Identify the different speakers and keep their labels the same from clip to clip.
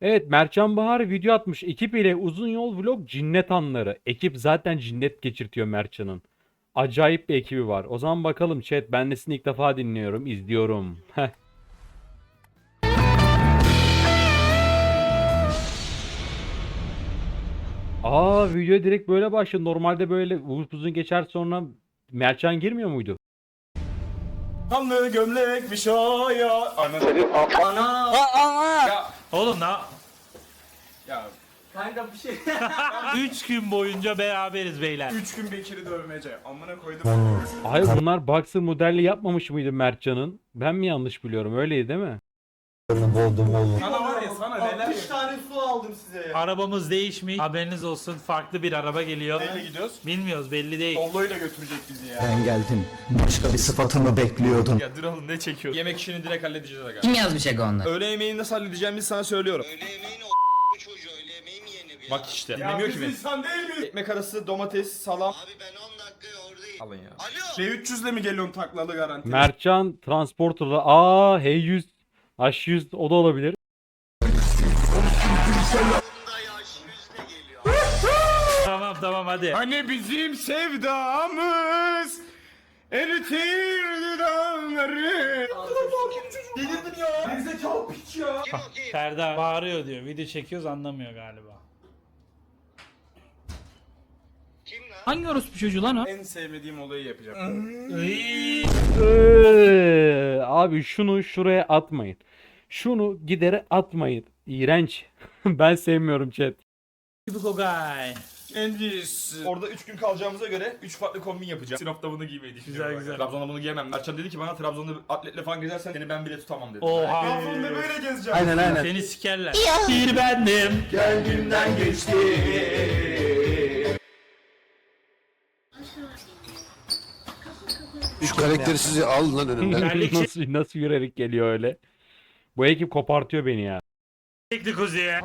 Speaker 1: Evet Mertcan Bahar video atmış. Ekip ile uzun yol vlog cinnet anları. Ekip zaten cinnet geçirtiyor Mertcan'ın. Acayip bir ekibi var. O zaman bakalım chat. Ben de ilk defa dinliyorum, izliyorum. Aa video direkt böyle başladı. Normalde böyle uzun geçer sonra Mertcan girmiyor muydu?
Speaker 2: Kanlı gömlekmiş o ya. Ana.
Speaker 3: Oğlum na
Speaker 2: Ya
Speaker 3: 3 gün boyunca beraberiz beyler.
Speaker 2: 3 gün Bekir'i dövmece. Amına koydum.
Speaker 1: Ay bunlar boxer modelli yapmamış mıydı Mertcan'ın? Ben mi yanlış biliyorum? Öyleydi değil mi?
Speaker 2: Var ya sana neler
Speaker 4: 60 tane su aldım size ya.
Speaker 3: Arabamız değişmiş. Haberiniz olsun farklı bir araba geliyor.
Speaker 2: Neyle gidiyoruz?
Speaker 3: Bilmiyoruz belli değil.
Speaker 2: Dolloyla götürecek bizi ya.
Speaker 5: Ben geldim. Başka bir sıfatımı bekliyordun.
Speaker 2: Ya dur oğlum ne çekiyor? Yemek işini direkt halledeceğiz aga.
Speaker 6: Kim yazmış Ego onları?
Speaker 2: Öğle yemeğini nasıl halledeceğimizi sana söylüyorum.
Speaker 7: Öğle yemeğini o bu çocuğu öğle yemeği mi yenir ya?
Speaker 2: Bak işte. Dinlemiyor ki beni. insan değil mi? Ekmek arası domates, salam.
Speaker 7: Abi ben 10 dakika oradayım.
Speaker 2: Alın ya.
Speaker 7: Alo.
Speaker 2: R300 ile mi geliyorsun taklalı garanti?
Speaker 1: Mertcan Transporter'da aa H100 H100 o da olabilir.
Speaker 3: Tamam tamam hadi.
Speaker 2: Hani bizim sevdamız eritirdi dağları.
Speaker 4: Delirdin ya. Gerizekalı piç ya.
Speaker 3: Ferda bağırıyor diyor. Video çekiyoruz anlamıyor galiba.
Speaker 7: Kim lan?
Speaker 8: Hangi orospu çocuğu lan o?
Speaker 2: En sevmediğim olayı yapacağım.
Speaker 1: Ee, abi şunu şuraya atmayın. Şunu gidere atmayın. İğrenç. ben sevmiyorum chat.
Speaker 3: Typical guy.
Speaker 2: Endis. Orada 3 gün kalacağımıza göre 3 farklı kombin yapacağım. Sinop'ta bunu giymeyi düşünüyorum.
Speaker 3: Güzel, güzel.
Speaker 2: Trabzon'da bunu giyemem. Mertcan dedi ki bana Trabzon'da atletle falan gezersen seni ben bile tutamam dedi.
Speaker 3: Oha.
Speaker 2: Trabzon'da böyle gezeceğim.
Speaker 5: Aynen aynen.
Speaker 3: Seni sikerler. Bir bendim.
Speaker 2: Kendimden geçti.
Speaker 5: Şu karakteri sizi al lan önümden.
Speaker 1: Nasıl nasıl yürüyerek geliyor öyle? Bu ekip kopartıyor beni ya.
Speaker 3: çekti kuzuya.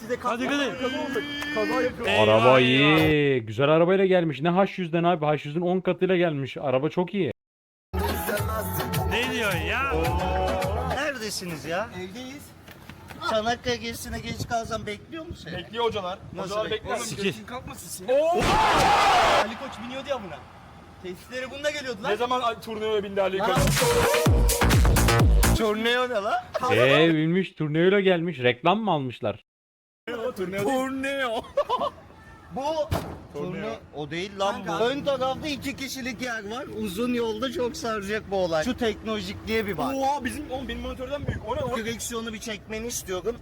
Speaker 4: Size
Speaker 3: Hadi
Speaker 4: kaza
Speaker 3: hadi.
Speaker 4: kaza oldu. Kaza yapıyor.
Speaker 1: Araba
Speaker 3: Eyvah,
Speaker 1: iyi. Güzel arabayla gelmiş. Ne H100'den abi? H100'ün 10 katıyla gelmiş. Araba çok iyi.
Speaker 3: Ne diyorsun ya?
Speaker 7: Neredesiniz ya?
Speaker 4: Evdeyiz.
Speaker 7: Çanakkale gezisine geç kalsam bekliyor musun seni?
Speaker 2: Bekliyor hocalar.
Speaker 7: Nasıl
Speaker 2: hocalar
Speaker 7: bekliyor?
Speaker 2: bekler.
Speaker 3: Sikir.
Speaker 4: kalkmasın Ali Koç biniyordu ya buna. Tesisleri bunda geliyordu lan.
Speaker 2: Ne zaman turnuvaya bindi Ali Koç?
Speaker 7: Turneo ne lan?
Speaker 1: Eee bilmiş turneyle gelmiş. Reklam mı almışlar?
Speaker 2: Turneo.
Speaker 7: Bu Turne o değil lan bu. Ön tarafta iki kişilik yer var. Uzun yolda çok saracak bu olay. Şu teknolojikliğe bir bak.
Speaker 2: Oha bizim oğlum benim monitörden büyük. O ne lan?
Speaker 7: Direksiyonu bir çekmeni istiyorum.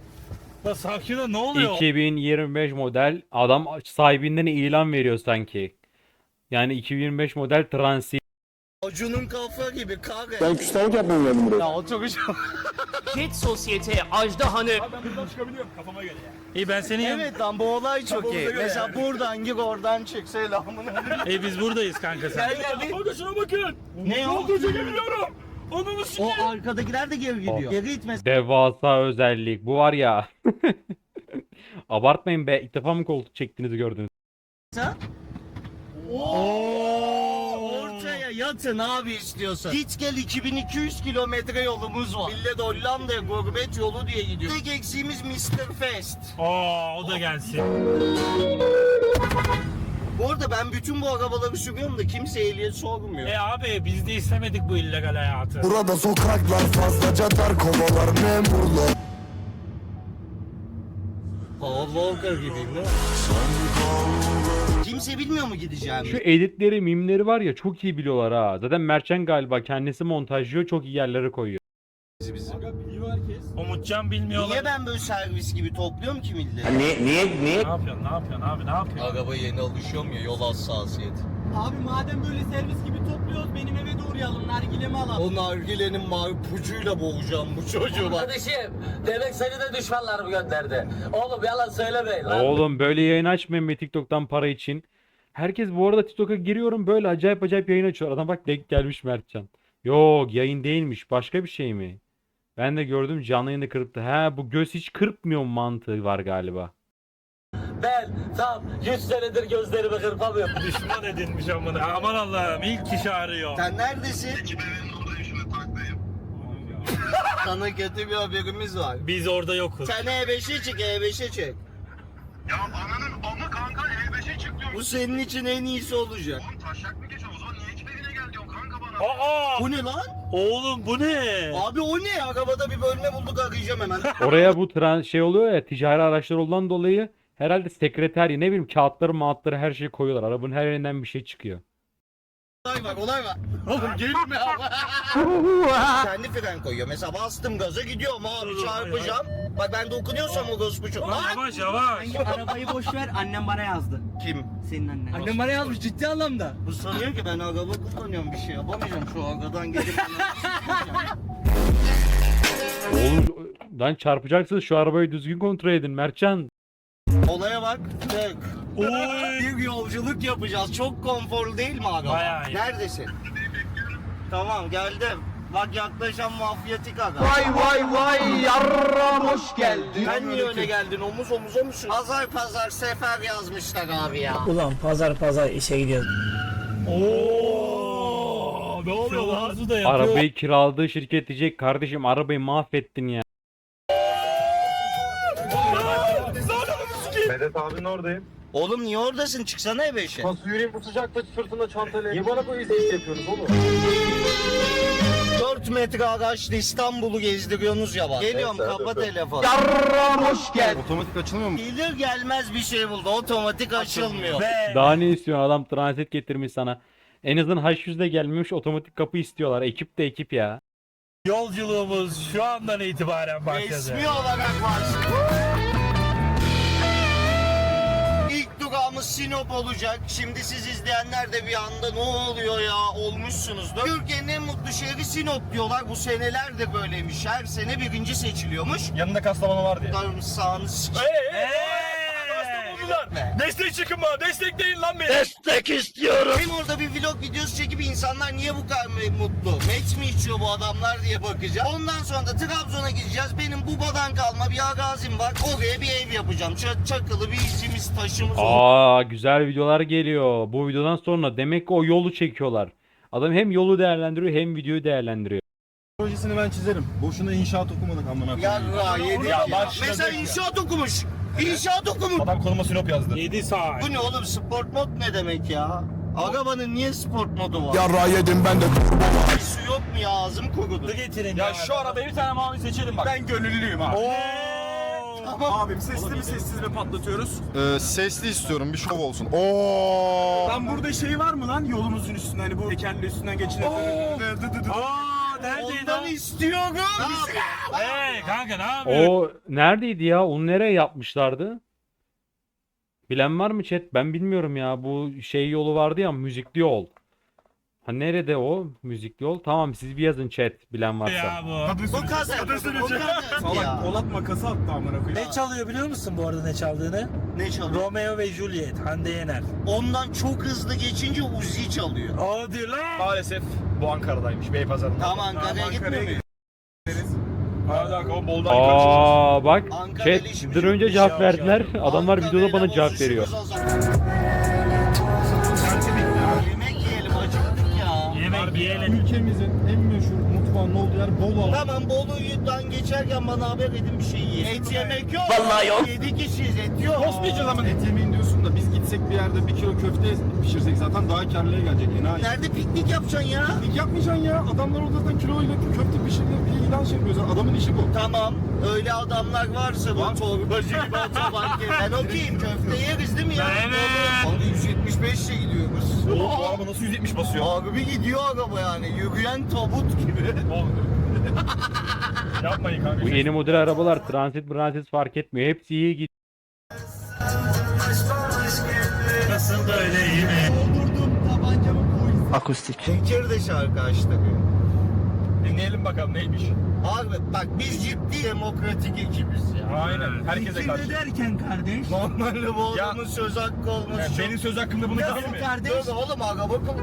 Speaker 3: La sakin ol ne oluyor?
Speaker 1: 2025 model. Adam sahibinden ilan veriyor sanki. Yani 2025 model Transit.
Speaker 7: Acun'un kafa gibi kare.
Speaker 5: Ben küstahlık yapmaya geldim buraya.
Speaker 7: Ya o çok
Speaker 8: Jet sosyete Ajda Hanı.
Speaker 2: Abi ben buradan çıkabiliyorum kafama göre ya.
Speaker 3: İyi ben senin yanım.
Speaker 7: Evet lan bu olay çok iyi.
Speaker 2: göre
Speaker 7: Mesela
Speaker 2: yani.
Speaker 7: buradan gir oradan çık selamını.
Speaker 3: İyi biz buradayız kanka sen.
Speaker 7: Gel gel bir.
Speaker 2: Kanka şuna bakın.
Speaker 7: Ne o?
Speaker 2: çekebiliyorum. Onu
Speaker 7: O arkadakiler de geri gidiyor. Geri gitmez.
Speaker 1: Devasa özellik. Bu var ya. Abartmayın be. İlk defa mı koltuk çektiğinizi gördünüz?
Speaker 7: Ortaya yatın abi istiyorsan. Git gel 2200 kilometre yolumuz var. Millet Hollanda'ya gurbet yolu diye gidiyor. Tek eksiğimiz Mr. Fest.
Speaker 3: Oo o da gelsin.
Speaker 7: Bu arada ben bütün bu arabaları sürüyorum da kimse ehliyet sormuyor.
Speaker 3: E abi biz de istemedik bu illegal hayatı.
Speaker 5: Burada sokaklar fazlaca dar kovalar memurlar.
Speaker 7: Paul Walker gibiyim değil Kimse bilmiyor mu gideceğimi?
Speaker 1: Şu editleri, mimleri var ya çok iyi biliyorlar ha. Zaten Mertcan galiba kendisi montajlıyor. Çok iyi yerlere koyuyor.
Speaker 3: Umutcan bilmiyorlar.
Speaker 7: Niye ben böyle servis gibi topluyorum ki milleti?
Speaker 5: Niye niye niye?
Speaker 3: Ne yapıyorsun ne yapıyorsun abi ne yapıyorsun?
Speaker 7: Araba yeni alışıyorum ya yol hassasiyeti.
Speaker 4: Abi madem böyle servis gibi topluyoruz benim eve de uğrayalım. Nargilemi alalım.
Speaker 7: O nargilenin marpucuyla boğacağım bu çocuğu bak.
Speaker 9: Kardeşim demek seni de düşmanlarım gönderdi. Oğlum yalan söylemeyin lan.
Speaker 1: Oğlum böyle yayın açmayın be TikTok'tan para için. Herkes bu arada TikTok'a giriyorum böyle acayip acayip yayın açıyor. Adam bak denk gelmiş Mertcan. Yok yayın değilmiş başka bir şey mi? Ben de gördüm canlı yayını kırptı. He bu göz hiç kırpmıyor mantığı var galiba.
Speaker 9: Ben tam 100 senedir gözlerimi kırpamıyorum.
Speaker 3: Düşman edinmiş amına. Aman Allah'ım ilk kişi arıyor.
Speaker 7: Sen neredesin? Sana kötü bir haberimiz var.
Speaker 3: Biz orada yokuz.
Speaker 7: Sen E5'e çık, E5'e çık.
Speaker 6: Ya ananın amı kanka E5'e çık diyorum.
Speaker 7: Bu senin için en iyisi olacak.
Speaker 6: Oğlum taşak mı geçiyor o zaman niye ekip evine gel diyorsun kanka bana.
Speaker 3: Aa!
Speaker 7: Bu ne lan?
Speaker 3: Oğlum bu ne?
Speaker 7: Abi o ne? Arabada bir bölme bulduk arayacağım hemen.
Speaker 1: Oraya bu tren şey oluyor ya ticari araçlar olduğundan dolayı herhalde sekreter ne bileyim kağıtları mağıtları her şeyi koyuyorlar. Arabanın her yerinden bir şey çıkıyor.
Speaker 7: Olay var, olay var. Oğlum gülme ama. Kendi fren koyuyor. Mesela bastım gaza gidiyorum abi çarpacağım. Bak ben dokunuyorsam o gaz bu çok. Lan!
Speaker 3: Yavaş yavaş.
Speaker 4: Arabayı boş ver annem bana yazdı.
Speaker 7: Kim?
Speaker 4: Senin annen. Annem bana yazmış ciddi anlamda.
Speaker 7: Bu sanıyor ki ben araba kullanıyorum bir şey yapamayacağım. Şu arkadan gelip bana
Speaker 1: Oğlum lan çarpacaksınız şu arabayı düzgün kontrol edin Mertcan.
Speaker 7: Olaya bak. Tık.
Speaker 3: Oy.
Speaker 7: Bir yolculuk yapacağız. Çok konforlu değil mi araba?
Speaker 3: Bayağı iyi.
Speaker 7: Neredesin? Tamam geldim. Bak yaklaşan mafyatik aga.
Speaker 5: Vay vay vay yarram hoş geldin
Speaker 7: Sen niye öne geldin? Omuz omuza mısın? Pazar pazar sefer yazmışlar abi ya.
Speaker 8: Ulan pazar pazar işe gidiyoruz.
Speaker 3: Oo! Ne oluyor lan? Arzu da yapıyor.
Speaker 1: Arabayı kiraladığı şirket diyecek kardeşim arabayı mahvettin ya.
Speaker 6: Medet abinin oradayım.
Speaker 7: Oğlum niye oradasın? Çıksana E5'e.
Speaker 6: Nasıl yürüyeyim bu sıcakta sırtında çantayla? Niye bana böyle iş yapıyorsunuz oğlum?
Speaker 7: 4 metre araçla İstanbul'u gezdiriyorsunuz ya bak. Geliyorum
Speaker 6: Neyse,
Speaker 7: kapa
Speaker 6: hadi
Speaker 7: telefonu.
Speaker 5: Yarram hoş geldin
Speaker 6: Otomatik açılmıyor mu?
Speaker 7: Gelir gelmez bir şey buldu. Otomatik açılmıyor.
Speaker 3: Ve
Speaker 1: Daha ne istiyorsun adam transit getirmiş sana. En azından H100'de gelmemiş otomatik kapı istiyorlar. Ekip de ekip ya.
Speaker 3: yolculuğumuz şu andan itibaren başladı.
Speaker 7: Resmi olarak başlıyor. İlk durağımız Sinop olacak. Şimdi siz izleyenler de bir anda ne oluyor ya olmuşsunuzdur. Türkiye'nin en mutlu şehri Sinop diyorlar. Bu senelerdir böyleymiş. Her sene birinci seçiliyormuş.
Speaker 2: Yanında Kastamonu var diye.
Speaker 7: Sarımsağını s-
Speaker 3: Hey!
Speaker 2: Destek çıkın bana destekleyin lan beni.
Speaker 7: Destek istiyorum. Hem orada bir vlog videosu çekip insanlar niye bu kadar mutlu? Met mi içiyor bu adamlar diye bakacağım. Ondan sonra da Trabzon'a gideceğiz. Benim Buba'dan kalma bir agazim var. Oraya bir ev yapacağım. Ç- çakılı bir izimiz taşımız olur.
Speaker 1: Aa güzel videolar geliyor. Bu videodan sonra demek ki o yolu çekiyorlar. Adam hem yolu değerlendiriyor hem videoyu değerlendiriyor.
Speaker 6: Projesini ben çizerim. Boşuna inşaat okumadık amına koyayım.
Speaker 7: Ya yedik
Speaker 2: Ya
Speaker 7: Mesela inşaat okumuş. İnşaat okumuş.
Speaker 2: Adam konuma Sinop yazdı.
Speaker 3: 7 saat.
Speaker 7: Bu ne oğlum sport mod ne demek ya? Arabanın niye sport modu var?
Speaker 5: Yarra yedim ben de
Speaker 7: Bir su yok mu ya ağzım kurudu.
Speaker 3: getirin
Speaker 2: Ya şu arabaya bir tane mavi seçelim bak. Ben gönüllüyüm abi. Abim sesli mi sessiz mi patlatıyoruz?
Speaker 6: Ee, sesli istiyorum bir şov olsun. Oo.
Speaker 2: Lan burada şey var mı lan yolumuzun üstünde hani bu tekerle üstünden geçin.
Speaker 3: Aa neredeydi
Speaker 7: Ondan
Speaker 3: o?
Speaker 7: istiyorum.
Speaker 3: Hey kanka ne yapıyorsun?
Speaker 1: O neredeydi ya? Onu nereye yapmışlardı? Bilen var mı chat? Ben bilmiyorum ya. Bu şey yolu vardı ya müzikli yol. Ha nerede o müzikli yol? Tamam siz bir yazın chat bilen varsa.
Speaker 3: Ya bu.
Speaker 7: Bu kazan. Bu kazan ya.
Speaker 2: Polat makası attı amına koyayım.
Speaker 3: Ne çalıyor biliyor musun bu arada ne çaldığını?
Speaker 7: Ne çalıyor?
Speaker 3: Romeo ve Juliet, Hande Yener.
Speaker 7: Ondan çok hızlı geçince Uzi çalıyor.
Speaker 3: Hadi lan.
Speaker 2: Maalesef bu Ankara'daymış Beypazarı'nda.
Speaker 7: Tamam Ankara'ya gitmiyor muyuz?
Speaker 2: Hala o.
Speaker 1: Aa bak
Speaker 7: Ankara
Speaker 1: chat
Speaker 7: ilişkimiz
Speaker 1: dur önce
Speaker 3: bir
Speaker 1: cevap
Speaker 3: şey
Speaker 1: verdiler.
Speaker 3: olacak.
Speaker 1: Adamlar
Speaker 7: Ankara'yla
Speaker 1: videoda bana cevap veriyor.
Speaker 7: o zaman. Yemek yiyelim acıktık ya.
Speaker 3: Yemek yiyelim.
Speaker 6: Ülkemizin en meşhur mutfağının olduğu yer Bolu.
Speaker 7: Tamam Bolu'dan geçerken bana haber edin bir şey yiyin. Et yemek yok. Vallahi yok. 7 kişiyiz et yok.
Speaker 6: Yiyeceğiz ama et yemeyin diyorsun da biz gitsek bir yerde bir kilo köfte pişirsek zaten daha karlıya gelecek enayi.
Speaker 7: Nerede piknik yapacaksın ya?
Speaker 6: Piknik yapmayacaksın ya. Adamlar orada zaten kiloyla köfte pişirilir diye ilan şey yapıyoruz. Adamın işi bu.
Speaker 7: Tamam. Öyle adamlar varsa bu torbacı gibi otoban Ben okeyim köfte yeriz değil mi ya?
Speaker 3: Evet.
Speaker 7: Abi 175 ile gidiyoruz.
Speaker 2: Oğlum bu araba nasıl 170 basıyor?
Speaker 7: Abi bir gidiyor araba yani. Yürüyen tabut gibi.
Speaker 2: Yapmayın kanka.
Speaker 1: Bu yeni model arabalar transit transit fark etmiyor. Hepsi iyi gidiyor.
Speaker 3: Nasıl böyle iyi mi?
Speaker 7: Doldurdum tabancamı koydum.
Speaker 8: Akustik.
Speaker 7: Bekir de şarkı açtı.
Speaker 2: Dinleyelim bakalım neymiş.
Speaker 7: Abi bak biz ciddi demokratik ekibiz ya.
Speaker 2: Aynen. Herkese karşı.
Speaker 4: derken kardeş?
Speaker 7: Normalde bu
Speaker 2: Ya-
Speaker 7: adamın söz hakkı olması
Speaker 2: Yani
Speaker 7: çok...
Speaker 2: benim söz hakkımda bunu
Speaker 7: Nasıl
Speaker 2: mi?
Speaker 7: kardeş? Dur oğlum araba kıl...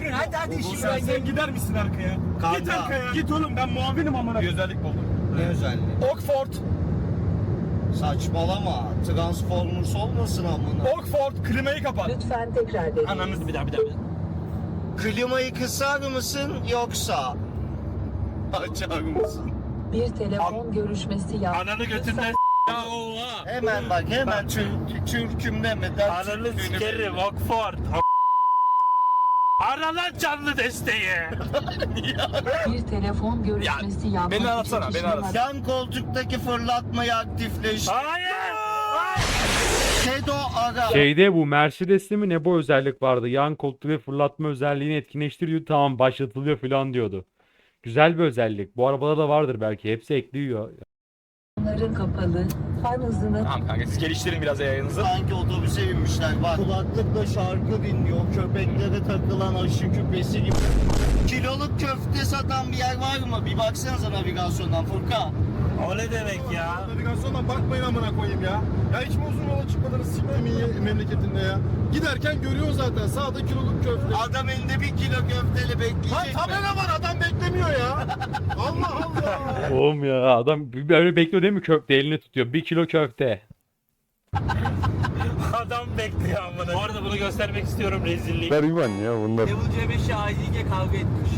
Speaker 4: Yürü hadi hadi
Speaker 2: Sen,
Speaker 4: işimden gel.
Speaker 2: sen gider misin arkaya?
Speaker 7: Kanka.
Speaker 2: Git arkaya. Git oğlum ben muavinim amına. Bir özellik buldum.
Speaker 7: Ne özelliği?
Speaker 2: Oxford.
Speaker 7: Saçmalama. Transformers olmasın amına.
Speaker 2: Oxford klimayı kapat.
Speaker 10: Lütfen tekrar deneyin.
Speaker 2: Ananız bir daha bir daha. bir daha.
Speaker 7: Klimayı kısar mısın yoksa? Açar mısın?
Speaker 10: Bir telefon görüşmesi yap.
Speaker 3: Ananı götünden ya oha.
Speaker 7: Hemen bak hemen Türk, Türk'üm demeden
Speaker 3: Ananı sikerim. Oxford. Ara lan canlı desteği.
Speaker 10: Bir telefon görüşmesi yapmak
Speaker 2: beni aratsana, beni aratsana.
Speaker 7: Yan koltuktaki fırlatmayı aktifleş.
Speaker 3: Hayır.
Speaker 7: Kedo ara.
Speaker 1: Şeyde bu Mercedes'te mi ne bu özellik vardı? Yan koltuğu ve fırlatma özelliğini etkinleştiriyor. Tamam başlatılıyor falan diyordu. Güzel bir özellik. Bu arabada da vardır belki. Hepsi ekliyor.
Speaker 10: Onların kapalı. Fan hızını
Speaker 2: Tamam kanka siz geliştirin biraz yayınınızı.
Speaker 7: Sanki otobüse binmişler bak. Kulaklıkla şarkı dinliyor. Köpeklere takılan aşı küpesi gibi. Kiloluk köfte satan bir yer var mı? Bir baksanıza navigasyondan Furkan.
Speaker 3: O ne demek ya?
Speaker 6: Navigasyondan bakmayın amına koyayım ya. Ya hiç mi uzun yola çıkmadınız siktim iyi memleketinde ya. Giderken görüyor zaten sağda kiloluk köfte.
Speaker 7: Adam elinde bir kilo köfteli
Speaker 6: Lan
Speaker 7: bekleyecek.
Speaker 6: tabela var adam beklemiyor ya. Allah Allah.
Speaker 1: Oğlum ya adam böyle bekliyor değil mi köfte elini tutuyor. Bir kilo köfte.
Speaker 3: Bekliyor amına. Bu arada bunu göstermek istiyorum rezilliği.
Speaker 5: Gariban ya bunlar.
Speaker 4: Level C5'i IDG kavga etmiş.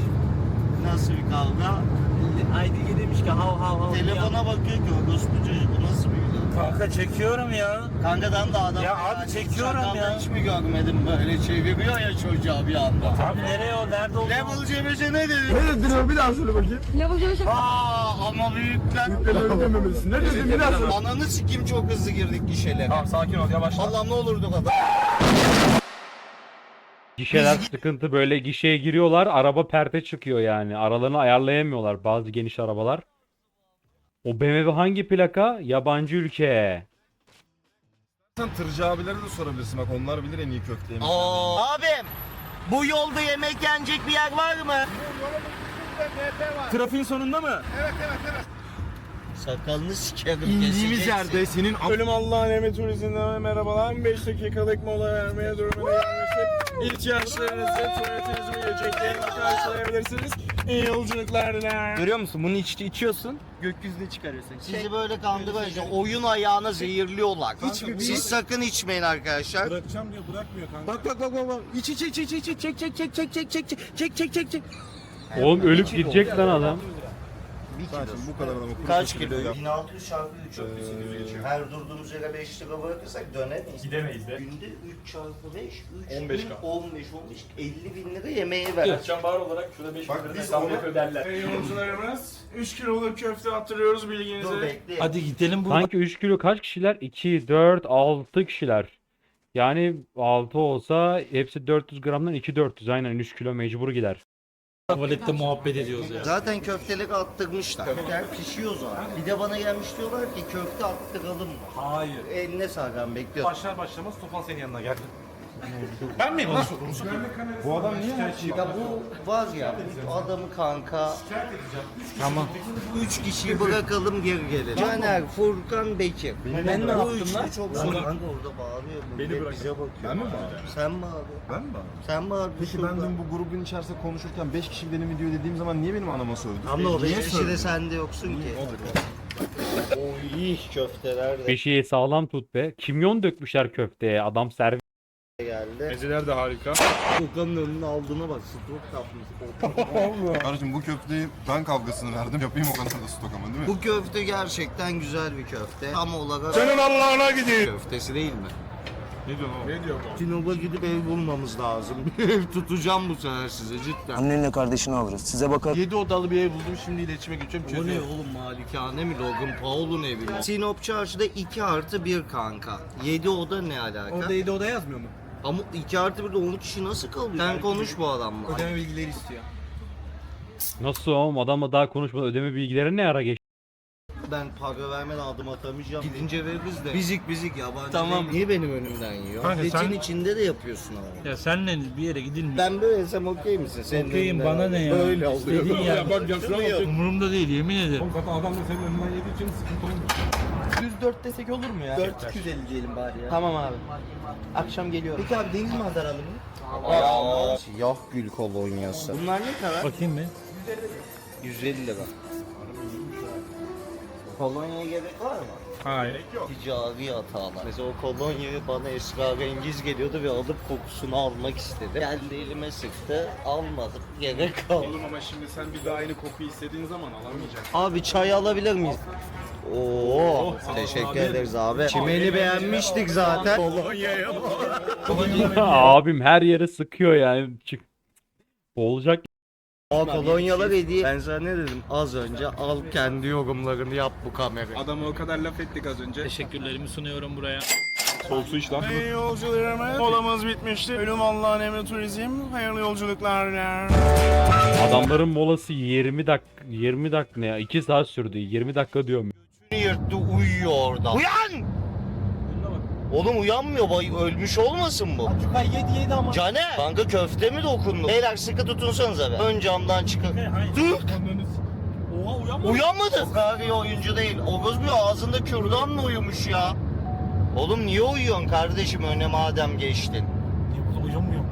Speaker 7: Nasıl bir kavga?
Speaker 4: IDG demiş ki hav hav hav.
Speaker 7: Telefona bakıyor ki orospu çocuk. Bu nasıl bir?
Speaker 3: Kanka çekiyorum ya.
Speaker 7: Kankadan da adam
Speaker 3: Ya abi çekiyorum
Speaker 7: şakalda
Speaker 3: ya.
Speaker 7: hiç mi görmedim böyle çeviriyor ya çocuğa bir anda.
Speaker 3: Abi nereye o? Nerede o?
Speaker 7: Level C5'e ne dedi?
Speaker 6: Ne dedin bir daha söyle bakayım.
Speaker 7: Aa ama büyükler.
Speaker 6: Öyle dememelisin. Ne dedin bir daha söyle.
Speaker 7: Ananı sikim çok hızlı girdik gişelere.
Speaker 2: Tamam sakin ol yavaşla.
Speaker 7: Allah'ım ne olurdu kadar.
Speaker 1: Gişeler sıkıntı böyle gişeye giriyorlar. Araba perte çıkıyor yani. Aralarını ayarlayamıyorlar bazı geniş arabalar. O BMW hangi plaka? Yabancı ülke.
Speaker 6: Sen tırcı abilere de sorabilirsin bak onlar bilir en iyi köfte yemeği.
Speaker 7: Aa. Abim bu yolda yemek yenecek bir yer var mı?
Speaker 2: Trafiğin sonunda mı?
Speaker 7: Sakalını sikerim
Speaker 6: İndiğimiz
Speaker 7: keseceksin.
Speaker 6: yerde senin
Speaker 2: Ölüm Allah'ın emri turizmine merhabalar. 5 dakikalık mola vermeye durumuna gelmiştik. İhtiyaçlarınızı, tuvaletinizi yiyeceklerinizi karşılayabilirsiniz. İyi yolculuklar.
Speaker 4: Görüyor musun? Bunu iç, içiyorsun. Gökyüzüne çıkarıyorsun.
Speaker 7: Sizi böyle kandıracak. Oyun ayağına zehirliyorlar. Siz sakın içmeyin arkadaşlar.
Speaker 6: Bırakacağım diyor bırakmıyor kanka.
Speaker 4: Bak bak bak bak bak. İç iç iç iç iç çek çek çek çek çek çek çek çek çek çek.
Speaker 1: Oğlum ölüp gidecek lan adam.
Speaker 7: Bir
Speaker 6: şimdi bu kadar adamı kuru
Speaker 7: Kaç kilo?
Speaker 6: yap.
Speaker 7: 1600 çarpı 3 çok Her durduğumuz yere 5 lira bırakırsak dönemeyiz. Gidemeyiz de. Günde 3 çarpı 5, 3
Speaker 2: 15
Speaker 7: bin,
Speaker 2: kal.
Speaker 7: 15, 15, 50 bin lira yemeğe ver.
Speaker 2: Can bar olarak şurada 5
Speaker 6: Bak
Speaker 2: bin
Speaker 6: biz
Speaker 2: lira
Speaker 6: onu-
Speaker 2: hesabı öderler. Yolcularımız 3 kiloluk köfte attırıyoruz bilginize.
Speaker 7: Dur bekle.
Speaker 3: Hadi gidelim buradan.
Speaker 1: Sanki 3 kilo kaç kişiler? 2, 4, 6 kişiler. Yani 6 olsa hepsi 400 gramdan 2 400 aynen 3 kilo mecbur gider.
Speaker 3: Tuvalette muhabbet ediyoruz ya.
Speaker 7: Zaten köfteleri attırmışlar. Gel pişiyor zaten. Bir de bana gelmiş diyorlar ki köfte attıralım mı?
Speaker 2: Hayır.
Speaker 7: Eline sağlam bekliyorum.
Speaker 2: Başlar başlamaz Tufan senin yanına geldi. Ben miyim lan?
Speaker 6: Bu adam niye her şeyi
Speaker 7: Ya bu var ya bu adamı kanka
Speaker 3: Tamam.
Speaker 7: 3 kişiyi bırakalım geri gelelim. Caner, Furkan, Bekir.
Speaker 4: Ben ne
Speaker 7: Bu
Speaker 4: yaptım lan?
Speaker 7: çok zor. Kanka orada bağırıyor. Beni bize bakıyor.
Speaker 6: Ben mi bağırıyorum?
Speaker 7: Sen bağırıyorsun.
Speaker 6: Ben mi bağırıyorum?
Speaker 7: Sen bağırıyorsun.
Speaker 6: Peki ben dün bu grubun içerisinde konuşurken 5 kişi benim video dediğim zaman niye benim anama sövdün?
Speaker 7: Ama o
Speaker 6: Niye
Speaker 7: 5 kişi de sende yoksun ki. Oy köfteler de
Speaker 1: Bir şeyi sağlam tut be. Kimyon dökmüşler köfteye. Adam servis
Speaker 7: geldi.
Speaker 2: Mezeler de harika.
Speaker 7: Furkan'ın önüne aldığına bak. Stok yapmış.
Speaker 6: Kardeşim bu köfteyi ben kavgasını verdim. Yapayım o kadar da stok ama değil mi?
Speaker 7: Bu köfte gerçekten güzel bir köfte. Tam olarak
Speaker 2: Senin Allah'ına gideyim.
Speaker 7: köftesi değil mi?
Speaker 2: Ne diyorsun oğlum? Ne diyor bu?
Speaker 7: Sinop'a gidip ev bulmamız lazım. Bir ev tutacağım bu sefer size cidden.
Speaker 8: Annenle kardeşini alırız. Size bakar.
Speaker 4: 7 odalı bir ev buldum şimdi iletişime geçiyorum
Speaker 7: O ne oğlum malikane mi Logan Paul'un evi mi? Sinop Çarşı'da 2 artı 1 kanka. 7 oda ne alaka?
Speaker 4: Orada 7 oda yazmıyor mu?
Speaker 7: Ama 2 artı 1'de 10 kişi nasıl kalıyor? Sen konuş bu adamla.
Speaker 4: Ödeme bilgileri istiyor.
Speaker 1: Nasıl oğlum adamla daha konuşmadan ödeme bilgileri ne ara geçti?
Speaker 7: Ben para vermeden adım atamayacağım. Gidince veririz de. Bizik bizik yabancı
Speaker 4: Tamam.
Speaker 7: Niye benim önümden yiyor?
Speaker 3: Kanka
Speaker 7: Leçin
Speaker 3: sen-
Speaker 7: içinde de yapıyorsun ama.
Speaker 3: Ya senle bir yere gidilmiyor.
Speaker 7: Ben böylesem okey misin? Senin
Speaker 3: Okeyim,
Speaker 7: önünden
Speaker 3: bana ne ya?
Speaker 7: Böyle oluyor.
Speaker 3: İstediğin yer.
Speaker 7: Yapıyor.
Speaker 3: Umurumda değil yemin ederim.
Speaker 6: Zaten adam da senin önünden yediği için sıkıntı olmuyor.
Speaker 4: 104 desek olur mu ya? 4 250 diyelim bari ya. Tamam abi. Akşam geliyorum. Peki abi deniz manzaralı mı?
Speaker 7: Siyah gül kolonyası. Bunlar ne kadar?
Speaker 3: Bakayım bir.
Speaker 7: 150 lira. Kolonyaya gerek var mı?
Speaker 2: Hayır.
Speaker 7: Ticari hatalar. Mesela o kolonyayı bana esrarengiz geliyordu ve alıp kokusunu almak istedim. Geldi elime sıktı, almadım. Gerek kaldı.
Speaker 2: Oğlum ama şimdi sen bir daha aynı kokuyu istediğin zaman alamayacaksın.
Speaker 7: Abi çay alabilir miyiz? Oo, teşekkür ederiz abi. Çimeni beğenmiştik zaten.
Speaker 1: Abim her yere sıkıyor yani. Çık. Olacak.
Speaker 7: Aa kolonyalar hediye. Ben sana ne dedim az önce al kendi yorumlarını yap bu kamerayı.
Speaker 2: Adama o kadar laf ettik az önce.
Speaker 3: Teşekkürlerimi sunuyorum buraya.
Speaker 2: Soğuk su iç lan. Hey yolcularımız. Molamız bitmişti. Ölüm Allah'ın emri turizm. Hayırlı yolculuklar.
Speaker 1: Adamların molası 20 dakika 20 dakika ne ya? 2 saat sürdü. 20 dakika diyorum.
Speaker 7: Yırttı uyuyor orada. Uyan! Oğlum uyanmıyor bay ölmüş olmasın bu?
Speaker 4: Çukay yedi yedi ama.
Speaker 7: Caner! Kanka köfte mi dokundu? Beyler sıkı tutunsanıza be. Ön camdan çıkın. Dur!
Speaker 3: Oha uyanma.
Speaker 7: Uyanmadı. Gari oyuncu değil. Oğuz bir ağzında kürdanla uyumuş ya. Oğlum niye uyuyorsun kardeşim öne madem geçtin?
Speaker 3: Uyanmıyor mu?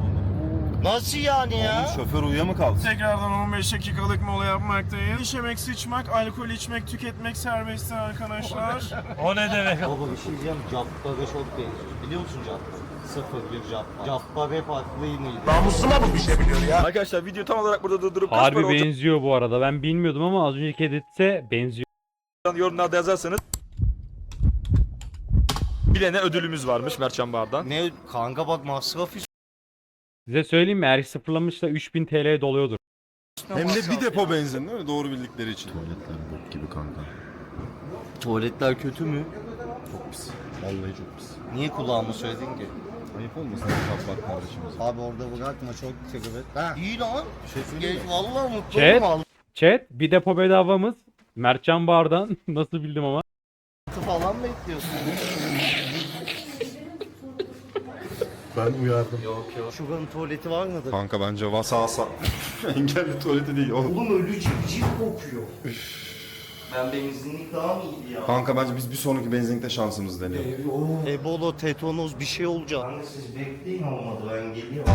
Speaker 7: Nasıl yani ya?
Speaker 6: Şoför uyuya mı kaldı?
Speaker 2: Tekrardan 15 dakikalık mola yapmaktayız. İşemek, sıçmak, alkol içmek, tüketmek serbesttir arkadaşlar.
Speaker 3: O ne demek?
Speaker 7: Baba bir şey diyeceğim. Cabbar'a çok benziyor. Biliyor musun Cabbar? Sıfır bir Cabbar. Cabbar hep haklıydı.
Speaker 6: Arkadaşlar video tam olarak burada durdurup
Speaker 1: Harbi benziyor bu arada. Ben bilmiyordum ama az önceki editse benziyor.
Speaker 6: yorumlarda yazarsanız bilene ödülümüz varmış Mertcan Bağır'dan.
Speaker 7: Ne kanka bak masraf
Speaker 1: Size söyleyeyim mi? Eğer sıfırlamışsa 3000 TL doluyordur.
Speaker 6: Hem de bir depo benzin değil mi? Doğru bildikleri için. Tuvaletler bok gibi kanka.
Speaker 7: Tuvaletler kötü mü?
Speaker 6: Çok pis. Vallahi çok pis.
Speaker 7: Niye kulağımı söyledin ki?
Speaker 6: Ayıp olmasın bak bak kardeşimiz.
Speaker 7: Abi orada bırakma çok kırıvet. Ha. İyi lan.
Speaker 6: Bir şey mi?
Speaker 7: vallahi mutlu
Speaker 1: Chat.
Speaker 7: oldum.
Speaker 1: Chat bir depo bedavamız. Mertcan Bar'dan nasıl bildim ama.
Speaker 7: Falan mı ekliyorsun?
Speaker 6: Ben uyardım.
Speaker 7: yok yok. Şuranın tuvaleti var mıdır?
Speaker 6: Kanka bence vasasa. Engelli tuvaleti değil oğlum.
Speaker 7: Oğlum ölü civciv kokuyor. Ben benzinlik daha mı iyiydi ya?
Speaker 6: Kanka bence biz bir sonraki benzinlikte şansımız deneyelim.
Speaker 7: Ebola, tetanoz bir şey olacak. Anne siz bekleyin olmadı ben geliyorum.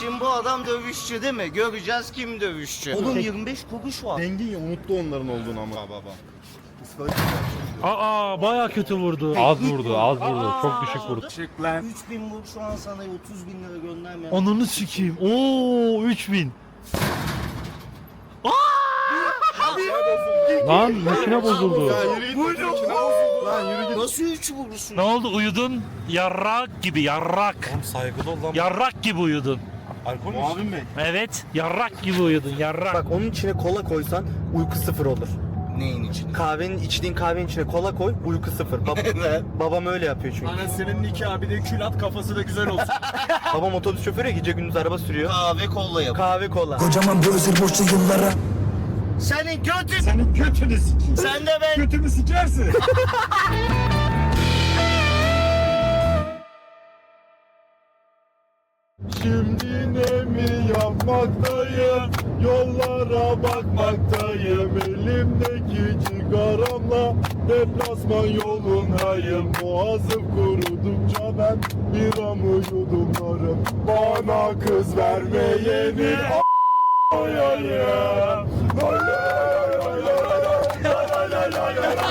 Speaker 7: Şimdi bu adam dövüşçü değil mi? Göreceğiz kim dövüşçü. Oğlum 25 kuruş var.
Speaker 6: Zengin ya unuttu onların olduğunu ama. Baba baba.
Speaker 3: Aa baya kötü vurdu.
Speaker 1: Az vurdu az vurdu. Çok düşük vurdu.
Speaker 2: Teşekkürler.
Speaker 7: 3000 vur şu an sana 30 bin lira gönderme.
Speaker 3: Onunu sikeyim. Oo 3000.
Speaker 1: Lan makine bozuldu.
Speaker 6: yürü git. Lan yürü git.
Speaker 7: Nasıl 3 vurursun?
Speaker 3: Ne oldu uyudun? Yarrak gibi yarrak.
Speaker 6: Oğlum saygılı ol lan.
Speaker 3: Yarrak gibi uyudun.
Speaker 6: Alkol mü? Abim bey.
Speaker 3: Evet yarrak gibi uyudun yarrak.
Speaker 4: Bak onun içine kola koysan uyku sıfır olur.
Speaker 7: Neyin için?
Speaker 4: Kahvenin içtiğin kahvenin içine kola koy uyku sıfır. Bab- babam öyle yapıyor çünkü.
Speaker 2: Anasının nikahı bir de kül at kafası da güzel olsun.
Speaker 4: babam otobüs şoförü ya, gece gündüz araba sürüyor.
Speaker 7: Kahve kolla yap.
Speaker 4: Kahve kola.
Speaker 5: Kocaman bir özür borçlu yıllara
Speaker 7: Senin kötü. Senin götünü sikeyim. Sen de ben.
Speaker 2: Götümü sikersin.
Speaker 6: Şimdi ne mi yapmaktayım? Yollara bakmaktayım. Elimdeki cigaramla deplasman yolundayım. Boğazım kurudukça ben bir amı yudumlarım. Bana kız vermeyeni.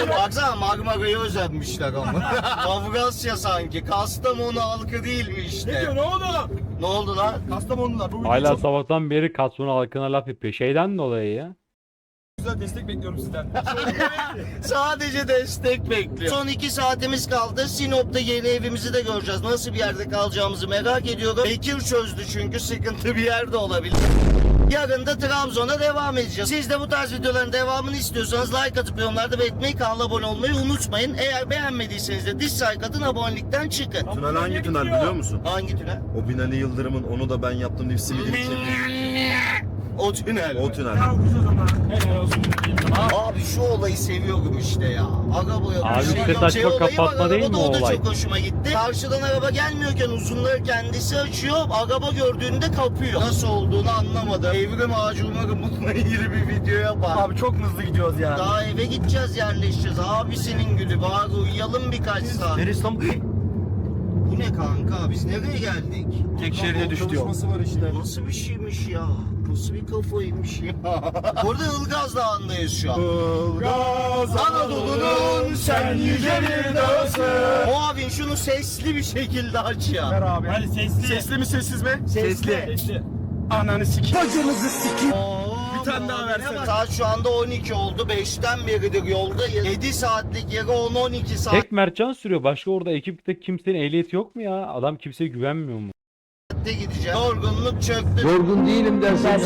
Speaker 7: Baksana Marmara'yı özenmişler ama. Avrasya sanki. Kastamonu halkı değil mi işte?
Speaker 2: ne diyor ne oldu?
Speaker 7: Ne oldu lan?
Speaker 2: Kastamonular bu
Speaker 1: Hala sabahtan beri Kasmon halkına laf yapıyor. Şeyden dolayı ya.
Speaker 2: güzel destek bekliyorum sizden.
Speaker 7: Sadece destek bekliyor. Son iki saatimiz kaldı. Sinop'ta yeni evimizi de göreceğiz. Nasıl bir yerde kalacağımızı merak ediyorum. Bekir çözdü çünkü sıkıntı bir yerde olabilir. Yarın da Trabzon'a devam edeceğiz. Siz de bu tarz videoların devamını istiyorsanız like atıp yorumlarda belirtmeyi, kanala abone olmayı unutmayın. Eğer beğenmediyseniz de dislike atın abonelikten çıkın.
Speaker 6: Tünel hangi tünel biliyor musun?
Speaker 7: Hangi tünel?
Speaker 6: O Binali Yıldırım'ın onu da ben yaptım diye simidini çekti.
Speaker 7: O tünel.
Speaker 6: O tünel.
Speaker 7: Abi şu olayı seviyorum işte ya. Arabaya
Speaker 1: Abi
Speaker 7: bir
Speaker 1: vites
Speaker 7: yok.
Speaker 1: açma
Speaker 7: olayı var,
Speaker 1: kapatma değil mi o
Speaker 7: O da
Speaker 1: olay?
Speaker 7: çok hoşuma gitti. Karşıdan araba gelmiyorken uzunları kendisi açıyor. Araba gördüğünde kapıyor. Nasıl olduğunu anlamadım. Evrim ağacı umarım bununla ilgili bir video yapar.
Speaker 4: Abi çok hızlı gidiyoruz ya.
Speaker 7: Daha eve gideceğiz yerleşeceğiz. Abisinin gülü. Bari uyuyalım birkaç saat.
Speaker 4: Neresi lan?
Speaker 7: Bu ne kanka? Biz nereye geldik?
Speaker 4: Tek şeride düştü yol.
Speaker 6: Çalışması var işte.
Speaker 7: Nasıl bir şeymiş ya? Nasıl bir kafaymış ya. Burada Ilgaz Dağı'ndayız şu an.
Speaker 2: Ilgaz
Speaker 7: Anadolu'nun sen yüce bir dağısın. Muavin şunu sesli bir şekilde aç ya.
Speaker 2: Ver abi.
Speaker 3: Hadi sesli.
Speaker 2: Sesli mi sessiz mi?
Speaker 7: Sesli.
Speaker 3: Sesli.
Speaker 2: Ananı sikeyim.
Speaker 7: Bir
Speaker 2: tane daha versene.
Speaker 7: Saat şu anda 12 oldu. 5'ten beridir yolda. 7 saatlik yere 10-12 saatte
Speaker 1: Tek Mertcan sürüyor. Başka orada ekipte kimsenin ehliyeti yok mu ya? Adam kimseye güvenmiyor mu?
Speaker 7: Gideceğim. Yorgunluk çöktü.
Speaker 4: Yorgun değilim dersen.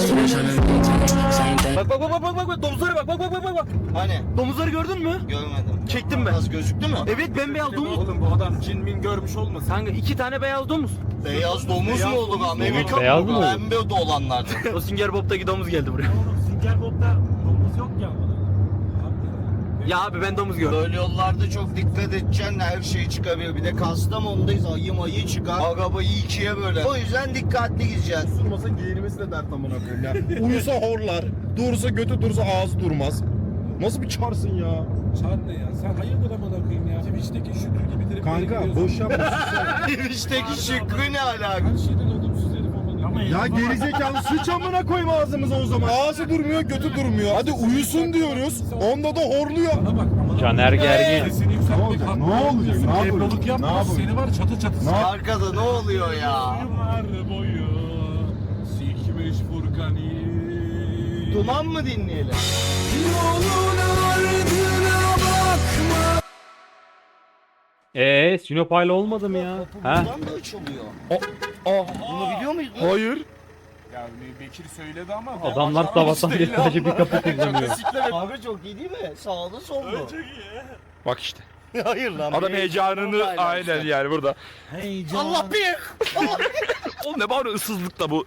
Speaker 2: Bak bak bak bak bak bak domuzlara bak bak bak bak bak.
Speaker 7: Hani?
Speaker 2: Domuzları gördün mü?
Speaker 7: Görmedim.
Speaker 2: Çektim mi?
Speaker 7: Az gözüktü mü?
Speaker 2: Evet bembeyaz domuz. Oğlum bu adam cin min görmüş olmasın. Kanka iki tane beyaz domuz.
Speaker 7: Beyaz domuz mu olur Amerika
Speaker 1: Beyaz
Speaker 7: mı? Pembe de olanlardan.
Speaker 2: o Singer Bob'taki domuz geldi buraya.
Speaker 3: Singerbob'da domuz yok ya.
Speaker 2: Ya abi ben domuz gördüm.
Speaker 7: Böyle yollarda çok dikkat edeceksin her şey çıkabilir. Bir de Kastamonu'dayız ayı mayı çıkar. Arabayı ikiye böyle. O yüzden dikkatli gideceğiz.
Speaker 6: Durmasa geğirmesi de dert amına koyayım ya. Uyusa horlar, dursa götü dursa ağzı durmaz. Nasıl bir çarsın ya?
Speaker 11: Çar ne ya? Sen hayırdır amına koyayım ya? Twitch'teki Şükrü gibi trip
Speaker 6: Kanka boş yapma.
Speaker 7: Girişteki Şükrü ne alaka?
Speaker 11: Her şeyden
Speaker 3: Ama
Speaker 6: ya gerizekalı sıç amına koyma ağzımıza o zaman. Ağzı durmuyor, götü durmuyor. Hadi uyusun diyoruz. Onda da horluyor.
Speaker 11: Bana bak amına
Speaker 1: Caner Gergin.
Speaker 11: Sesini yükseltmek
Speaker 6: olacak? Ne olacak? Ne yapıyor?
Speaker 11: Evlılık
Speaker 6: Ne
Speaker 11: yapma.
Speaker 6: yapıyor?
Speaker 11: Seni var çatı çatı.
Speaker 7: Arkada ne oluyor ya?
Speaker 11: Yıllar boyu sikmiş Furkan'ı.
Speaker 7: Duman mı dinleyelim?
Speaker 1: Eee Sinop aile olmadı mı ya?
Speaker 7: Kapı
Speaker 1: Ha?
Speaker 7: buradan da açılıyor.
Speaker 6: Aa,
Speaker 7: Bunu biliyor muydun?
Speaker 6: hayır.
Speaker 2: Ya Bekir söyledi ama.
Speaker 1: Adamlar sabahtan beri sadece bir kapı kullanıyor.
Speaker 7: Abi çok iyi değil mi? Sağlı sollu.
Speaker 6: Bak işte.
Speaker 7: Hayır lan.
Speaker 6: Adam heyecanını
Speaker 7: Aynen
Speaker 6: yani burada.
Speaker 7: Allah bir.
Speaker 6: Oğlum ne bağırıyor ıssızlık da bu.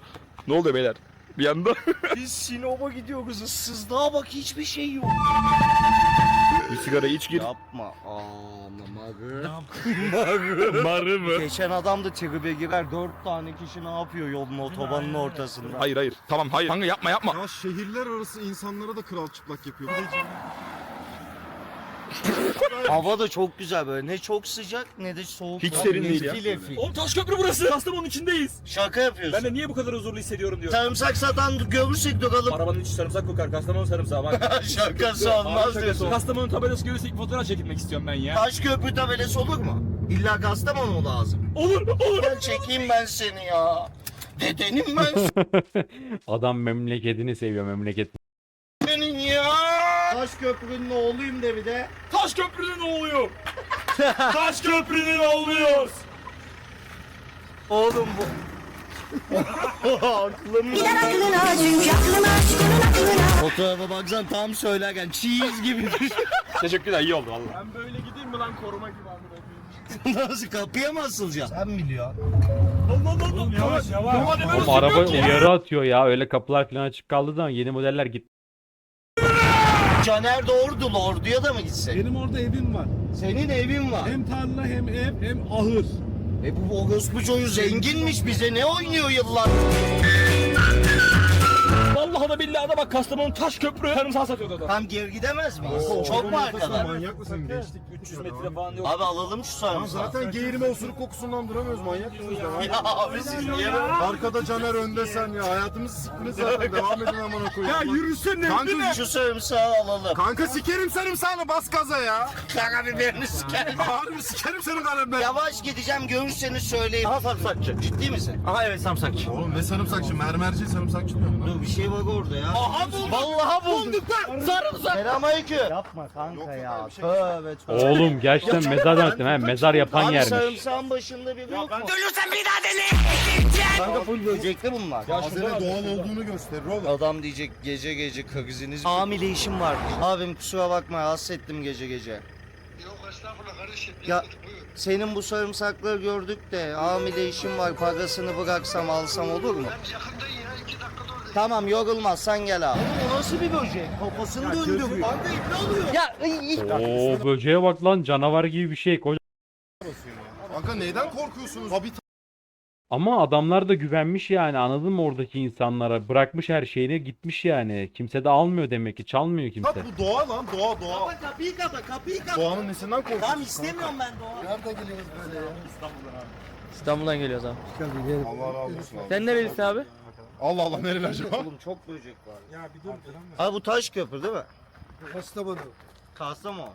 Speaker 6: Ne oluyor beyler? Bir yanda.
Speaker 7: Biz Sinop'a gidiyoruz. Issızlığa bak hiçbir şey yok.
Speaker 6: Bir sigara iç gir.
Speaker 7: Yapma. Aa, marı.
Speaker 6: Marı mı?
Speaker 7: Geçen adam da tribe girer. Dört tane kişi ne yapıyor yolun otobanın ortasında?
Speaker 6: Hayır hayır. Tamam hayır. Kanka yapma yapma. Ya şehirler arası insanlara da kral çıplak yapıyor.
Speaker 7: Hava da çok güzel böyle. Ne çok sıcak ne de soğuk.
Speaker 6: Hiç serin değil ya.
Speaker 7: file fil.
Speaker 11: Oğlum Taşköprü burası. Kastamonu'nun içindeyiz.
Speaker 7: Şaka yapıyorsun.
Speaker 11: Ben de niye bu kadar huzurlu hissediyorum diyor.
Speaker 7: Sarımsak satan görürsek duralım.
Speaker 11: Arabanın içi sarımsak kokar. Kastamonu sarımsağı bak.
Speaker 7: Şakası olmaz diyorsun.
Speaker 11: Kastamonu tabelası görürsek fotoğraf çekilmek istiyorum ben ya.
Speaker 7: Taş köprü tabelası olur mu? İlla Kastamonu mu lazım?
Speaker 11: Olur olur.
Speaker 7: Gel çekeyim ben seni ya. Dedenim ben
Speaker 1: Adam memleketini seviyor memleket.
Speaker 7: Taş köprünün oğluyum de bir de.
Speaker 11: Taş köprünün oluyor. Taş köprünün oluyor.
Speaker 7: Oğlum bu. Aklım. Fotoğrafa baksan tam söylerken cheese gibi
Speaker 6: Teşekkürler iyi oldu valla.
Speaker 2: Ben böyle gideyim mi lan koruma gibi amına.
Speaker 7: Nasıl kapıya mı asılacaksın? Sen biliyorsun.
Speaker 11: Oğlum yavaş yavaş.
Speaker 1: Oğlum araba uyarı atıyor ya. Öyle kapılar falan açık kaldığı zaman yeni modeller git.
Speaker 7: Caner de ordulu orduya da mı gitsek?
Speaker 11: Benim orada evim var.
Speaker 7: Senin evin var.
Speaker 11: Hem tarla hem ev hem ahır.
Speaker 7: E bu orospu çocuğu zenginmiş bize ne oynuyor yıllar?
Speaker 11: Vallahi da billahi da bak Kastamonu taş köprü. Sarımsağı satıyordu adam.
Speaker 7: Tam geri gidemez miyiz? Çok mu arkada?
Speaker 6: Manyak mısın geçtik?
Speaker 11: 300 metre falan yok.
Speaker 7: Abi alalım şu sarımsağı.
Speaker 6: Zaten geğirme osuruk kokusundan duramıyoruz manyak mısınız ya?
Speaker 7: Ya abi siz niye böyle?
Speaker 6: Arkada Caner önde sen ya. Hayatımızı siktiniz zaten. Devam edin amına koyayım. Ya yürüsene. Kanka,
Speaker 7: Şu sarımsağı alalım.
Speaker 6: kanka sikerim sarımsağını bas gaza ya.
Speaker 7: Karabiberini sikerim.
Speaker 6: Harbi sikerim senin karın ben.
Speaker 7: Yavaş gideceğim görürseniz söyleyin. Aha sarımsakçı. Ciddi misin?
Speaker 2: Aha evet sarımsakçı.
Speaker 6: Oğlum ne sarımsakçı? Mermerci sarımsakçı diyor lan.
Speaker 7: Dur bir şey var orada ya. Aha bulduk. Vallahi bulduk. Sarımsak. Selamünaleyküm. Yapma kanka ya. Tövbe tövbe.
Speaker 1: Oğlum gerçekten mezar zannettim ha. Mezar yapan
Speaker 7: Abi
Speaker 1: yermiş.
Speaker 7: sarımsağın başında biri yok mu? Ölürsen bir daha dene. Kanka full böcekli bunlar.
Speaker 6: Hazine doğal olduğunu gösterir oğlum.
Speaker 7: Adam diyecek gece gece kriziniz. Hamile işim var. Abim kusura bakma rahatsız ettim gece gece.
Speaker 5: Yok estağfurullah kardeşim.
Speaker 7: Ya senin bu sarımsakları gördük de hamile işim var parasını bıraksam alsam olur mu?
Speaker 5: Yakındayım ya iki oradayım.
Speaker 7: Tamam yorulmazsan gel abi. Oğlum o nasıl bir böcek? Kafasını döndürüyor. Kanka ipne alıyor. Ya
Speaker 1: Oo böceğe bak lan canavar gibi bir şey. Koca...
Speaker 6: Kanka neyden korkuyorsunuz? Abi
Speaker 1: Ama adamlar da güvenmiş yani anladın mı oradaki insanlara? Bırakmış her şeyini gitmiş yani. Kimse de almıyor demek ki. Çalmıyor kimse.
Speaker 6: Bak bu doğa lan doğa doğa.
Speaker 7: Baba kapıyı kapa kapıyı kapa.
Speaker 6: Doğanın nesinden korkuyorsun?
Speaker 7: Tamam istemiyorum ben doğa.
Speaker 6: Nereden geliyoruz böyle ya?
Speaker 4: İstanbul'dan geliyoruz abi.
Speaker 6: Allah razı olsun abi.
Speaker 4: Sen nerelisin abi?
Speaker 6: Allah Allah nereli acaba?
Speaker 7: Oğlum çok böcek var.
Speaker 2: Ya bir dur
Speaker 7: Ha bu taş köprü değil mi?
Speaker 6: Kastamonu.
Speaker 7: Kastamonu.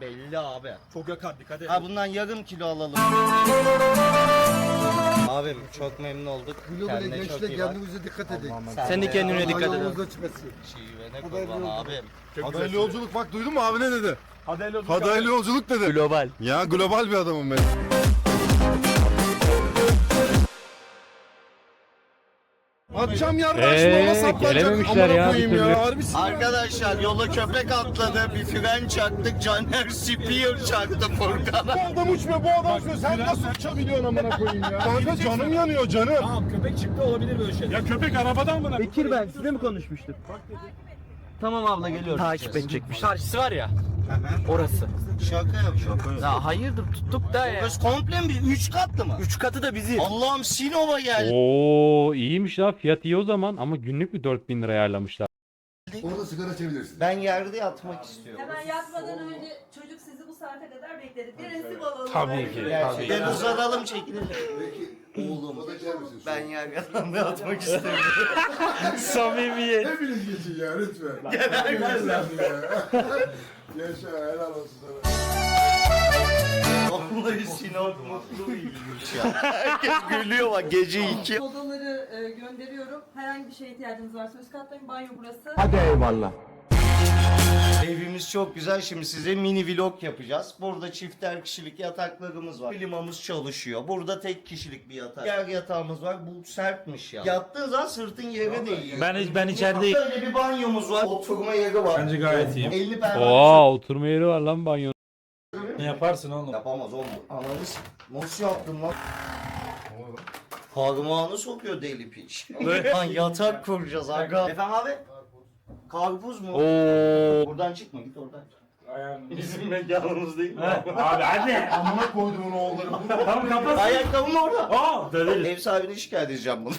Speaker 7: Belli abi.
Speaker 2: Çok yakar dikkat et.
Speaker 7: Ha bundan yarım kilo alalım. Abim çok memnun olduk. Kendine çok iyi bak.
Speaker 6: kendinize dikkat edin.
Speaker 4: Sen de kendine dikkat et.
Speaker 6: Yolunuzda çıkmasın.
Speaker 7: Şivene kurban abim.
Speaker 6: Hadi yolculuk bak duydun mu abi ne dedi?
Speaker 2: Hadi el
Speaker 6: Hadi hayırlı yolculuk dedi.
Speaker 4: Global.
Speaker 6: Ya global bir adamım ben. Atacağım yarrağı
Speaker 1: Ee,
Speaker 6: şimdi ona saplanacak.
Speaker 1: gelememişler
Speaker 6: Amına
Speaker 1: ya bir
Speaker 6: koyayım
Speaker 1: türlü.
Speaker 6: ya.
Speaker 7: Arkadaşlar yola köpek atladı. Bir fren çaktık. Caner Spear çaktı Furkan'a.
Speaker 6: Bu adam uçmuyor bu adam uçmuyor. Sen nasıl uçabiliyorsun amına koyayım ya? Kanka canım yanıyor canım.
Speaker 2: Tamam köpek çıktı olabilir böyle şey. Ya köpek arabadan mı?
Speaker 4: Bekir ben size mi konuşmuştuk? Tamam abla geliyorum. Takip edecekmiş. Karşısı var ya. Orası.
Speaker 7: Şaka yapıyorum.
Speaker 4: Ya hayırdır tuttuk da ya.
Speaker 7: Burası komple mi? Üç katlı mı?
Speaker 4: Üç katı da bizim.
Speaker 7: Allah'ım Sinova geldi.
Speaker 1: Oo iyiymiş la fiyat iyi o zaman ama günlük bir 4000 lira ayarlamışlar.
Speaker 6: Orada sigara içebilirsin.
Speaker 7: Ben yerde yatmak istiyorum.
Speaker 10: Hemen yatmadan önce çocuk sizi bu saate kadar bekledi. Bir resim alalım.
Speaker 3: Tabii ki.
Speaker 7: Gerçekten uzatalım çekilir. Oğlum ben yerde yatmak istiyorum.
Speaker 3: Samimiyet.
Speaker 6: Hepiniz geçin ya lütfen. Yaşa helal olsun sana.
Speaker 7: Vallahi Sinop mutlu iyiymiş ya. Herkes gülüyor bak gece iki.
Speaker 10: Odaları e, gönderiyorum. Herhangi bir şeye ihtiyacınız varsa üst kattayım. Banyo burası.
Speaker 7: Evimiz çok güzel. Şimdi size mini vlog yapacağız. Burada çifter kişilik yataklarımız var. Klimamız çalışıyor. Burada tek kişilik bir yatak. Yer yatağımız var. Bu sertmiş ya. Yattığın zaman sırtın yere değiyor.
Speaker 3: Ben ben içerideyim.
Speaker 7: Böyle bir banyomuz var. Oturma yeri var.
Speaker 3: Bence gayet iyi.
Speaker 7: 50 pervane
Speaker 1: Oo oturma yeri var lan banyo.
Speaker 3: Ne yaparsın oğlum?
Speaker 7: Yapamaz oğlum. Ananı s- Nasıl yaptın lan? Parmağını sokuyor deli piç. Lan yatak kuracağız aga. Efendim abi? Karpuz mu?
Speaker 1: Oo.
Speaker 7: Buradan çıkma git oradan. Bizim mekanımız değil mi?
Speaker 3: Abi hadi.
Speaker 6: Amına koyduğumun oğulları.
Speaker 3: Tamam kapat.
Speaker 7: Ayakkabım orada.
Speaker 3: Aa döveriz.
Speaker 7: Ev sahibine şikayet edeceğim bunu.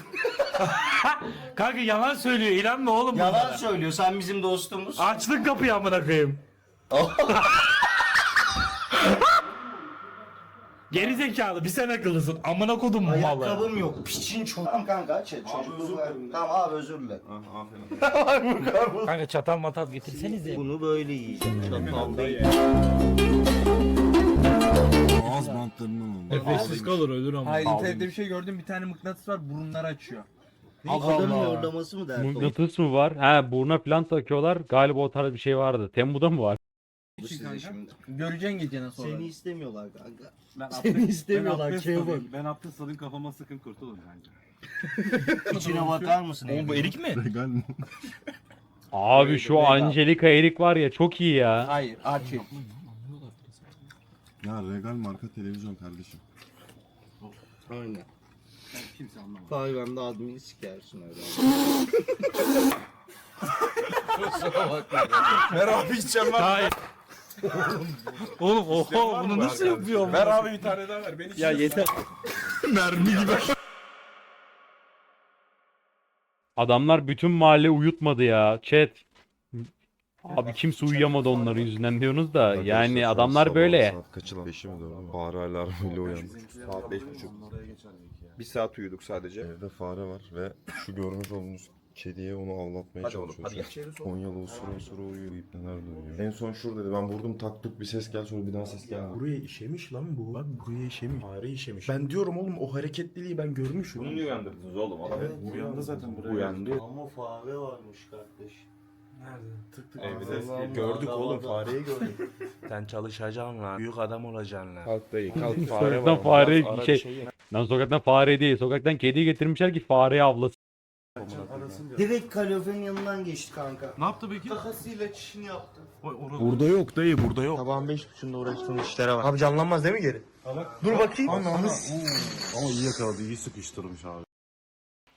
Speaker 3: Kanka yalan söylüyor. İnanma oğlum
Speaker 7: Yalan
Speaker 3: bunlara.
Speaker 7: söylüyor sen bizim dostumuz.
Speaker 3: Açtın kapıyı amına koyayım. Geri zekalı bir sen akıllısın. Amına kodum mu vallahi.
Speaker 7: Ayakkabım yok. Piçin çok. Tamam kanka aç et. Çocuk Tamam abi özür dilerim.
Speaker 3: Kanka çatal matal getirsenize.
Speaker 7: Bunu böyle yiyeceğim. Çatal değil.
Speaker 6: Ağız bantlarından oldu.
Speaker 3: Nefessiz kalır ölür ama.
Speaker 4: Hayır internette bir şey gördüm. Bir tane mıknatıs var burunları açıyor.
Speaker 7: Adamın yorlaması mı derdi?
Speaker 1: Mıknatıs mı var? He buruna plan takıyorlar. Galiba o tarz bir şey vardı. Temmu'da mı var?
Speaker 7: Bu size şimdi.
Speaker 4: Göreceksin geceden sonra.
Speaker 7: Seni istemiyorlar kanka.
Speaker 11: Ben
Speaker 7: Seni istemiyorlar. Kevin.
Speaker 11: Ben abdest alayım kafama sıkın kurtulun bence.
Speaker 7: İçine bakar mısın?
Speaker 3: Oğlum bu erik mi?
Speaker 6: Regal mi?
Speaker 1: Abi şu Angelika Erik var ya çok iyi ya.
Speaker 4: Hayır Archie.
Speaker 6: Ya Regal marka televizyon kardeşim.
Speaker 7: Aynen.
Speaker 11: Kimse anlamaz.
Speaker 7: Kahvemde admini sikersin öyle.
Speaker 2: Ver abi içeceğim var.
Speaker 3: Hayır. Oğlum oha bunu nasıl yapıyor?
Speaker 2: Ver abi bir tane daha ver. Ben
Speaker 4: Ya yeter.
Speaker 6: Mermi gibi.
Speaker 1: Adamlar bütün mahalle uyutmadı ya. Chat. Abi kimse uyuyamadı onların yüzünden diyorsunuz da yani adamlar böyle.
Speaker 6: Saat kaçı lan? 5'i mi doğru? Fare alarmıyla uyandık.
Speaker 11: Saat beş buçuk. Bir saat uyuduk sadece.
Speaker 6: Evde fare var ve şu görmüş olduğunuz kediye onu avlatmaya
Speaker 11: Hadi oğlum, hadi gel.
Speaker 6: Konyalı usura usura uyuyor. İpneler dönüyor. En son şuradaydı. Ben vurdum taktık bir ses gel sonra bir daha ses gelmedi.
Speaker 11: Buraya işemiş lan bu. Bak buraya işemiş. Fare işemiş. Ben diyorum oğlum o hareketliliği ben görmüşüm. Bunu niye uyandırdınız oğlum? Evet, uyandı zaten buraya. Uyandı.
Speaker 7: Ama fare varmış kardeş.
Speaker 11: Nerede? Tık tık.
Speaker 7: Allah
Speaker 11: Gördük oğlum fareyi gördük.
Speaker 3: Sen çalışacaksın lan. Büyük adam olacaksın lan.
Speaker 11: Kalk dayı kalk
Speaker 1: Sokaktan fare şey, lan sokaktan fare değil. Sokaktan kedi getirmişler ki fareyi avlasın.
Speaker 7: Direkt kaloriferin yanından geçti kanka.
Speaker 11: Ne yaptı peki?
Speaker 7: Kakasıyla çişini yaptı.
Speaker 11: Burada yok dayı burada yok.
Speaker 4: Sabahın beş buçuğunda uğraştığın işlere bak. Abi canlanmaz değil mi geri? Dur bakayım.
Speaker 6: Ama iyi yakaladı. iyi sıkıştırmış abi.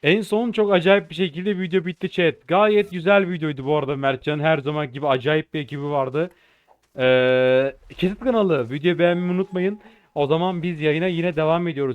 Speaker 1: En son çok acayip bir şekilde video bitti chat. Gayet güzel videoydu bu arada Mertcan. Her zaman gibi acayip bir ekibi vardı. Ee, Kesit kanalı. Videoyu beğenmeyi unutmayın. O zaman biz yayına yine devam ediyoruz.